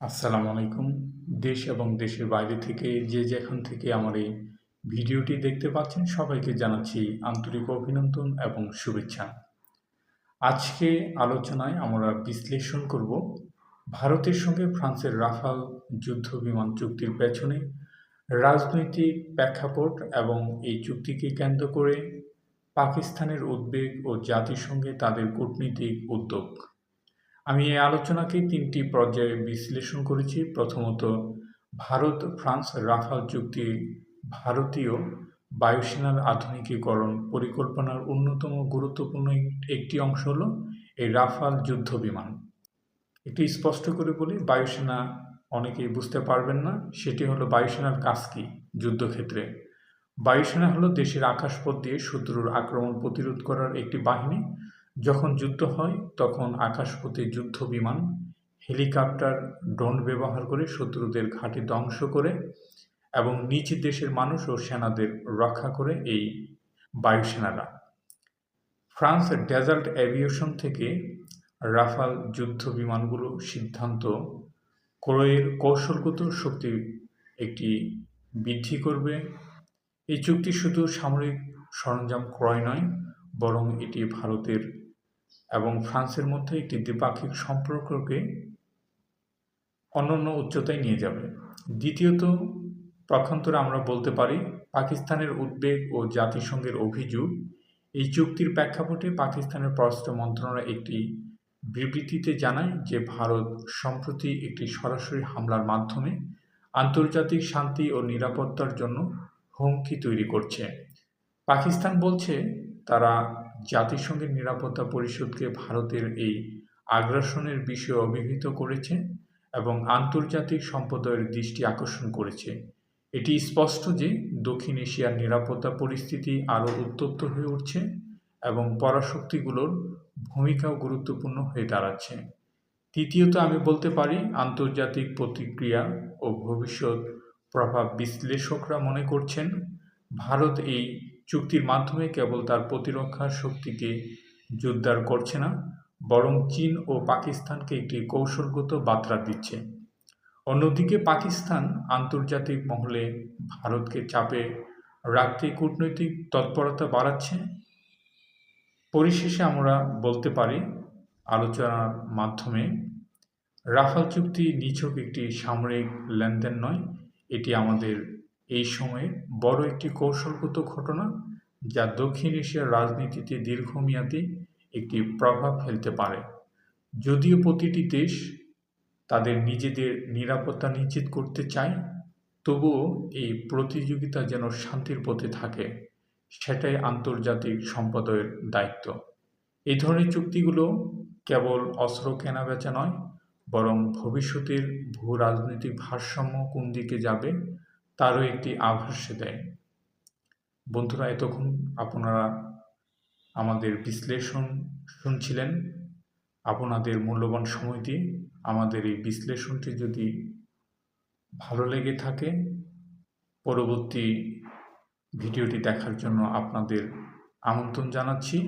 আসসালামু আলাইকুম। দেশ এবং দেশের বাইরে থেকে যে যেখান থেকে আমার এই ভিডিওটি দেখতে পাচ্ছেন, সবাইকে জানাচ্ছি আন্তরিক অভিনন্দন এবং শুভেচ্ছা। আজকে আলোচনায় আমরা বিশ্লেষণ করব ভারতের সঙ্গে ফ্রান্সের রাফাল যুদ্ধ বিমান চুক্তির পেছনে রাজনৈতিক প্রেক্ষাপট এবং এই চুক্তিকে কেন্দ্র করে পাকিস্তানের উদ্বেগ ও জাতিসংঘে তাদের কূটনীতিক উদ্যোগ। আমি এই আলোচনাকে তিনটি পর্যায়ে বিশ্লেষণ করেছি। প্রথমত, ভারত, ফ্রান্স, রাফাল চুক্তি, ভারতীয় বায়ুসেনার আধুনিকীকরণ পরিকল্পনার অন্যতম গুরুত্বপূর্ণ একটি অংশ হল এই রাফাল যুদ্ধ বিমান। একটি স্পষ্ট করে বলি, বায়ুসেনা অনেকেই বুঝতে পারবেন না, সেটি হলো বায়ুসেনার কাজ কী যুদ্ধক্ষেত্রে। বায়ুসেনা হলো দেশের আকাশপথ দিয়ে শত্রুর আক্রমণ প্রতিরোধ করার একটি বাহিনী। যখন যুদ্ধ হয়, তখন আকাশপথে যুদ্ধ বিমান, হেলিকপ্টার, ড্রোন ব্যবহার করে শত্রুদের ঘাঁটি ধ্বংস করে এবং নিজ দেশের মানুষ ও সেনাদের রক্ষা করে এই বায়ুসেনারা। ফ্রান্স ডেজার্ট অ্যাভিয়েশন থেকে রাফাল যুদ্ধ বিমানগুলো সিদ্ধান্ত, ক্রয়ের কৌশলগত শক্তি একটি বৃদ্ধি করবে। এই চুক্তি শুধু সামরিক সরঞ্জাম ক্রয় নয়, বরং এটি ভারতের এবং ফ্রান্সের মধ্যে একটি দ্বিপাক্ষিক সম্পর্ককে অনন্য উচ্চতায় নিয়ে যাবে। দ্বিতীয়ত, পক্ষান্তরে আমরা বলতে পারি, পাকিস্তানের উদ্বেগ ও জাতিসংঘের অভিযোগ, এই চুক্তির প্রেক্ষাপটে পাকিস্তানের পররাষ্ট্র মন্ত্রণালয় একটি বিবৃতিতে জানায় যে ভারত সম্প্রতি একটি সরাসরি হামলার মাধ্যমে আন্তর্জাতিক শান্তি ও নিরাপত্তার জন্য হুমকি তৈরি করছে। পাকিস্তান বলছে, তারা জাতিসংঘের নিরাপত্তা পরিষদকে ভারতের এই আগ্রাসনের বিষয়ে অভিহিত করেছে এবং আন্তর্জাতিক সম্প্রদায়ের দৃষ্টি আকর্ষণ করেছে। এটি স্পষ্ট যে দক্ষিণ এশিয়ার নিরাপত্তা পরিস্থিতি আরও উত্তপ্ত হয়ে উঠছে এবং পরাশক্তিগুলোর ভূমিকাও গুরুত্বপূর্ণ হয়ে দাঁড়াচ্ছে। তৃতীয়ত আমি বলতে পারি, আন্তর্জাতিক প্রতিক্রিয়া ও ভবিষ্যৎ প্রভাব বিশ্লেষকরা মনে করছেন, ভারত এই চুক্তির মাধ্যমে কেবল তার প্রতিরক্ষা শক্তিকে জোরদার করছে না, বরং চীন ও পাকিস্তানকে একটি কৌশলগত বার্তা দিচ্ছে। অন্যদিকে পাকিস্তান আন্তর্জাতিক মহলে ভারতকে চাপে রাখতে কূটনৈতিক তৎপরতা বাড়াচ্ছে। পরিশেষে আমরা বলতে পারি, আলোচনার মাধ্যমে রাফাল চুক্তি নিছক একটি সামরিক লেনদেন নয়, এটি আমাদের এই সময়ে বড় একটি কৌশলগত ঘটনা যা দক্ষিণ এশিয়ার রাজনীতিতে দীর্ঘমেয়াদী একটি প্রভাব ফেলতে পারে। যদিও প্রতিটি দেশ তাদের নিজেদের নিরাপত্তা নিশ্চিত করতে চায়, তবুও এই প্রতিযোগিতা যেন শান্তির পথে থাকে, সেটাই আন্তর্জাতিক সম্প্রদায়ের দায়িত্ব। এই ধরনের চুক্তিগুলো কেবল অস্ত্র কেনাবেচা নয়, বরং ভবিষ্যতের ভূ রাজনৈতিক ভারসাম্য কোন দিকে যাবে তারও একটি আভাস দেয়। বন্ধুরা, এতক্ষণ আপনারা আমাদের বিশ্লেষণ শুনছিলেন। আপনাদের মূল্যবান সময় দিয়ে আমাদের এই বিশ্লেষণটি যদি ভালো লেগে থাকে, পরবর্তী ভিডিওটি দেখার জন্য আপনাদের আমন্ত্রণ জানাচ্ছি।